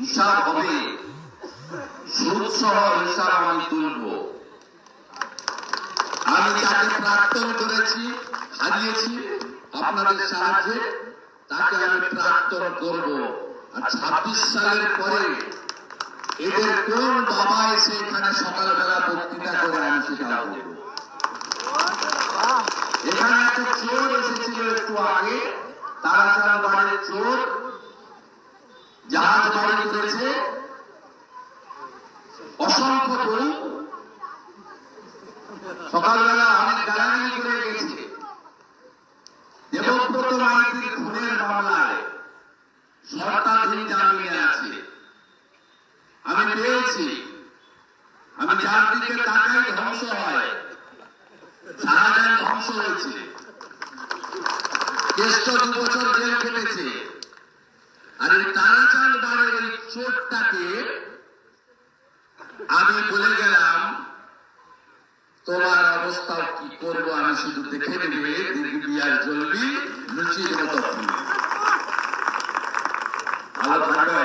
হিসাব হবে সুদ সহ হিসাব আমি তুলব। আমি যাকে প্রাক্তন করেছি, হারিয়েছি, আপনাদের সাহায্যে, তাকে আমি প্রাক্তন করব। আর ছাব্বিশ সালের পরে এদের কোন বাবা এসে এখানে সকালবেলা বক্তৃতা করে আমি সেটা বলব। এখানে একটা চোর এসেছিল একটু আগে, তারা বাড়ির চোর অসংখ্য বই সকালবেলা অনেক গালাগালি করে গেছে। দেবব্রত মাইতির খুনের মামলায় শর্তাধীন জামিনে আছে। আমি পেয়েছি। আমি যার দিকে তাকাই ধ্বংস হয়। শাহজাহান ধ্বংস হয়েছে। জ্যেষ্ঠ দু বছর জেল কেটেছে আর এই তারাচাঁদ বাড়ির এই চোরটাকে আমি বলে গেলাম, তোমার অবস্থা কি করব আমি শুধু দেখে নেবে দিদি জলবি লুচির মতো। ভালো ভালো